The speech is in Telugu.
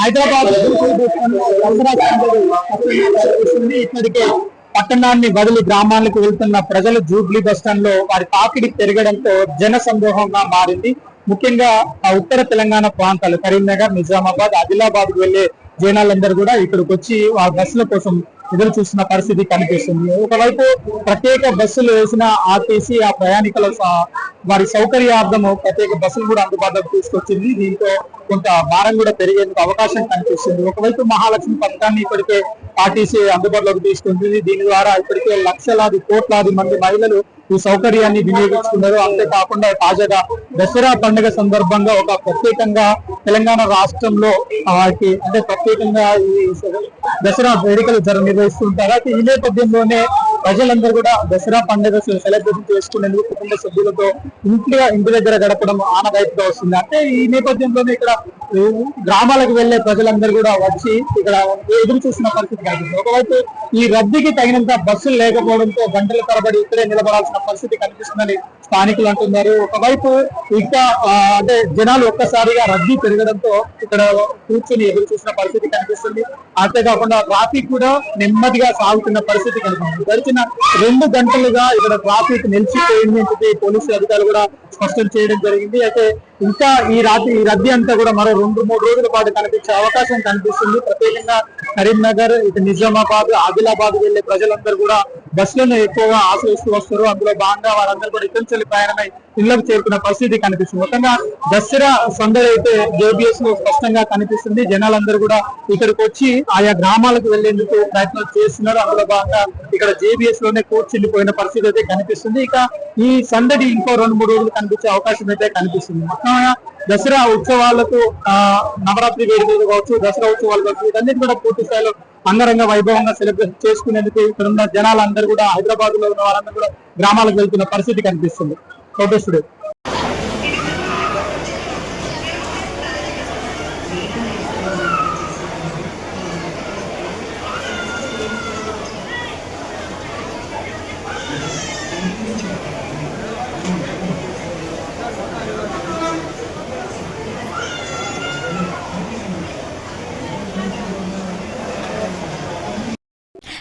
హైదరాబాద్ ఇప్పటికే పట్టణాన్ని వదిలి గ్రామాలకు వెళ్తున్న ప్రజలు జూబ్లీ బస్టాండ్ లో వారి తాకిడి పెరగడంతో జన సందోహంగా మారింది ముఖ్యంగా ఉత్తర తెలంగాణ ప్రాంతాలు కరీంనగర్ నిజామాబాద్ ఆదిలాబాద్ కు వెళ్లే జనాలందరూ కూడా ఇక్కడికి వచ్చి ఆ బస్సుల కోసం ఎదురు చూస్తున్న పరిస్థితి కనిపిస్తుంది ఒకవైపు ప్రత్యేక బస్సులు వేసిన ఆర్టీసీ ఆ ప్రయాణికుల వారి సౌకర్యార్థము ప్రత్యేక బస్సులు కూడా అందుబాటులోకి తీసుకొచ్చింది దీంతో కొంత భారం కూడా పెరిగేందుకు అవకాశం కనిపిస్తుంది ఒకవైపు మహాలక్ష్మి పథకాన్ని ఇప్పటికే ఆర్టీసీ అందుబాటులోకి తీసుకుంటుంది దీని ద్వారా ఇప్పటికే లక్షలాది కోట్లాది మంది మహిళలు ఈ సౌకర్యాన్ని వినియోగించుకున్నారు అంతేకాకుండా తాజాగా దసరా పండుగ సందర్భంగా ఒక ప్రత్యేకంగా తెలంగాణ రాష్ట్రంలో వారికి అంటే ప్రత్యేకంగా ఈ దసరా వేడుకలు నిర్వహిస్తుంటారు అయితే ఈ నేపథ్యంలోనే ప్రజలందరూ కూడా దసరా పండుగ సెలబ్రేషన్ చేసుకునేందుకు కుటుంబ సభ్యులతో ఇంట్లో ఇంటి దగ్గర గడపడం ఆనవాయితీగా వస్తుంది అంటే ఈ నేపథ్యంలోనే ఇక్కడ గ్రామాలకు వెళ్లే ప్రజలందరూ కూడా వచ్చి ఇక్కడ ఎదురు చూసిన పరిస్థితి కనిపిస్తుంది ఒకవైపు ఈ రద్దీకి తగినంత బస్సులు లేకపోవడంతో గంటల తరబడి ఇక్కడే నిలబడాల్సిన పరిస్థితి కనిపిస్తుందని స్థానికులు అంటున్నారు ఒకవైపు ఇంకా అంటే జనాలు ఒక్కసారిగా రద్దీ పెరగడంతో ఇక్కడ కూర్చుని ఎదురు చూసిన పరిస్థితి కనిపిస్తుంది అంతేకాకుండా ట్రాఫిక్ కూడా నెమ్మదిగా సాగుతున్న పరిస్థితి కనిపిస్తుంది గడిచిన రెండు గంటలుగా ఇక్కడ ట్రాఫిక్ నిలిచిపోయింది పోలీసు అధికారులు కూడా స్పష్టం చేయడం జరిగింది అయితే ఇంకా ఈ రాత్రి ఈ రద్దీ అంతా కూడా మరో రెండు మూడు రోజుల పాటు కనిపించే అవకాశం కనిపిస్తుంది ప్రత్యేకంగా కరీంనగర్ ఇటు నిజామాబాద్ ఆదిలాబాద్ వెళ్లే ప్రజలందరూ కూడా బస్సులను ఎక్కువగా ఆశ్రయిస్తూ వస్తారు అందులో భాగంగా వారందరూ కూడా ఇతర చెల్లి ప్రయాణమై ఇళ్లకు చేరుకున్న పరిస్థితి కనిపిస్తుంది మొత్తంగా దసరా సందడి అయితే జేబీఎస్ లో స్పష్టంగా కనిపిస్తుంది జనాలందరూ కూడా ఇక్కడికి వచ్చి ఆయా గ్రామాలకు వెళ్లేందుకు ప్రయత్నాలు చేస్తున్నారు అందులో భాగంగా ఇక్కడ జేబీఎస్ లోనే కూర్చుండిపోయిన పరిస్థితి అయితే కనిపిస్తుంది ఇక ఈ సందడి ఇంకో రెండు మూడు రోజులు కనిపించే అవకాశం అయితే కనిపిస్తుంది మొత్తంగా దసరా ఉత్సవాలకు ఆ నవరాత్రి వేడుకలు కావచ్చు దసరా ఉత్సవాలు కావచ్చు ఇవన్నీ కూడా పూర్తి స్థాయిలో అంగరంగ వైభవంగా సెలబ్రేట్ చేసుకునేందుకు ఇక్కడ ఉన్న జనాలందరూ కూడా హైదరాబాద్ లో ఉన్న వాళ్ళందరూ కూడా గ్రామాలకు వెళ్తున్న పరిస్థితి కనిపిస్తుంది okay student